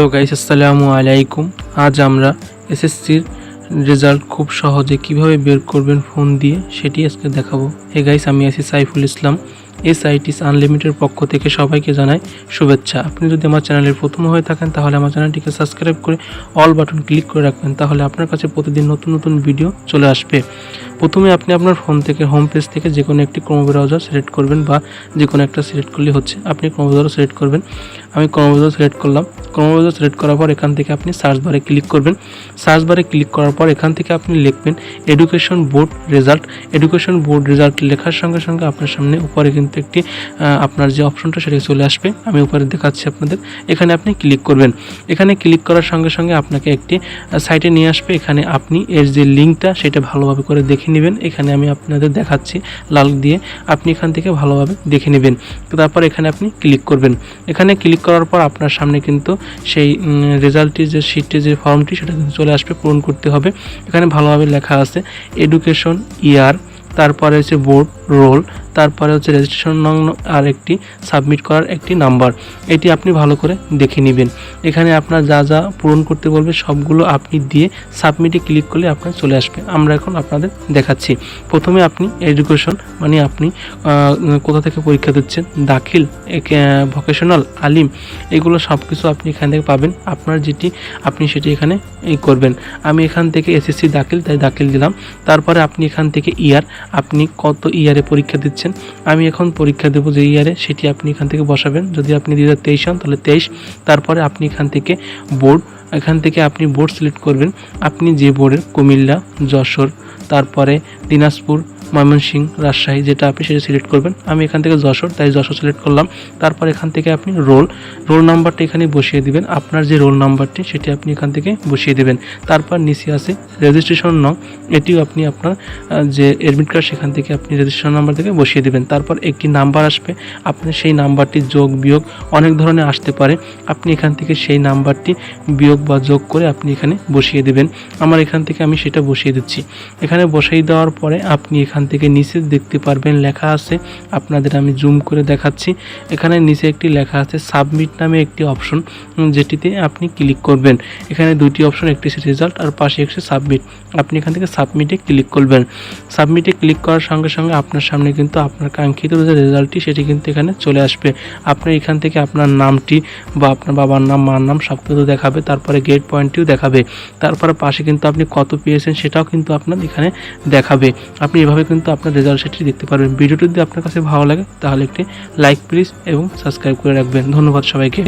Hello guys আসসালামু আলাইকুম। আজ আমরা এসএসসির রেজাল্ট খুব সহজে কীভাবে বের করবেন ফোন দিয়ে, সেটি আজকে দেখাবো। হে গাইস আমি আছি Saiful Islam. S ITs unlimited পক্ষ থেকে সবাইকে জানাই শুভেচ্ছা। আপনি যদি আমার চ্যানেলের প্রথম হয়ে থাকেন, তাহলে আমার চ্যানেলটিকে সাবস্ক্রাইব করে অল বাটন ক্লিক করে রাখবেন, তাহলে আপনার কাছে প্রতিদিন নতুন নতুন ভিডিও চলে আসবে। প্রথমে আপনি আপনার ফোন থেকে হোম পেজ থেকে যে কোনো একটি ক্রোম ব্রাউজার সিলেক্ট করবেন বা যে কোনো একটা সিলেক্ট করলে হচ্ছে আপনি ক্রোম ব্রাউজার সিলেক্ট করবেন। আমি ক্রোম ব্রাউজার সিলেক্ট করলাম। ক্রোম ব্রাউজার সিলেক্ট করার পর এখান থেকে আপনি সার্চ বারে ক্লিক করবেন। সার্চ বারে ক্লিক করার পর এখান থেকে আপনি লিখবেন, education board result. Education board result লেখার সঙ্গে সঙ্গে আপনার সামনে উপরে কিন্তু একটি আপনার যে অপশনটা সেটা চলে আসবে। আমি উপরে দেখাচ্ছি আপনাদের। এখানে আপনি ক্লিক করবেন। এখানে ক্লিক করার সঙ্গে সঙ্গে আপনাকে একটি সাইটে নিয়ে আসবে। এখানে আপনি এর যে লিঙ্কটা সেটা ভালোভাবে করে দেখে নেবেন। এখানে আমি আপনাদের দেখাচ্ছি লাল দিয়ে। আপনি এখান থেকে ভালোভাবে দেখে নেবেন। তারপর এখানে আপনি ক্লিক করবেন। এখানে ক্লিক করার পর আপনার সামনে কিন্তু সেই রেজাল্টটি যে শিটটি যে ফর্মটি সেটা কিন্তু চলে আসবে, পূরণ করতে হবে। এখানে ভালোভাবে লেখা আছে এডুকেশন ইয়ার তারপরে হচ্ছে বোর্ড রোল, তারপরে হচ্ছে রেজিস্ট্রেশন নং আর একটি সাবমিট করার একটি নাম্বার এটি আপনি ভালো করে দেখে নেবেন। এখানে আপনার যা যা পূরণ করতে বলবে সবগুলো আপনি দিয়ে সাবমিটে ক্লিক করলে আপনার চলে আসবে। আমরা এখন আপনাদের দেখাচ্ছি। প্রথমে আপনি এডুকেশন মানে আপনি কোথা থেকে পরীক্ষা দিচ্ছেন? দাখিল ভোকেশনাল আলিম, এগুলো সব কিছু আপনি এখান থেকে পাবেন। আপনার যেটি, আপনি সেটি এখানে এই করবেন। আমি এখান থেকে এসএসসি দাখিল, তাই দাখিল দিলাম। তারপরে আপনি এখান থেকে ইয়ার আপনি কত ইয়ারে পরীক্ষা দিচ্ছেন। আমি এখন পরীক্ষা দেবো যে ইয়ারে সেটি আপনি এখান থেকে বসাবেন। যদি আপনি দু হাজার তেইশ হন, তাহলে তেইশ। তারপরে আপনি এখান থেকে বোর্ড, এখান থেকে আপনি বোর্ড সিলেক্ট করবেন। আপনি যে বোর্ডের কুমিল্লা, যশোর, তারপরে দিনাজপুর ময়মনসিংহ রাজশাহী যেটা আপনি সেটা সিলেক্ট করবেন। আমি এখান থেকে যশোর, তাই যশোর সিলেক্ট করলাম। তারপর এখান থেকে আপনি রোল রোল নাম্বারটা এখানে বসিয়ে দিবেন। আপনার যে রোল নাম্বারটি সেটি আপনি এখান থেকে বসিয়ে দেবেন। তারপর নিচে আছে রেজিস্ট্রেশন নং এটিও আপনি আপনার যে এডমিট কার্ড সেখান থেকে আপনি রেজিস্ট্রেশন নাম্বার থেকে বসিয়ে দেবেন। তারপর একটি নাম্বার আসবে। আপনি সেই নাম্বারটি যোগ, বিয়োগ অনেক ধরনের আসতে পারে। আপনি এখান থেকে সেই নাম্বারটি বিয়োগ বা যোগ করে আপনি এখানে বসিয়ে দেবেন। আমার এখান থেকে আমি সেটা বসিয়ে দিচ্ছি। এখানে বসিয়ে দেওয়ার পরে আপনি এখান থেকে নিচে দেখতে পারবেন লেখা আছে, আপনাদের আমি জুম করে দেখাচ্ছি। এখানে নিচে একটি লেখা আছে সাবমিট নামে একটি অপশন যেটিতে আপনি ক্লিক করবেন। এখানে দুটি অপশন একটি সে রেজাল্ট আর পাশে একটি সাবমিট আপনি এখান থেকে সাবমিটে ক্লিক করবেন। সাবমিটে ক্লিক করার সঙ্গে সঙ্গে আপনার সামনে কিন্তু আপনার কাঙ্ক্ষিত যে রেজাল্টটি সেটি কিন্তু এখানে চলে আসবে। আপনার এখান থেকে আপনার নামটি বা আপনার বাবার নাম, মার নাম সব কিছু দেখাবে, তারপরে গেট পয়েন্টটিও দেখাবে। তারপরে পাশে কিন্তু আপনি কত পেয়েছেন, সেটাও কিন্তু আপনার এখানে দেখাবে। আপনি এভাবে কিন্তু আপনার রেজাল্ট সেটি দেখতে পারবেন। ভিডিওটি যদি আপনার কাছে ভালো লাগে, তাহলে একটি লাইক প্লিজ এবং সাবস্ক্রাইব করে রাখবেন। ধন্যবাদ সবাইকে।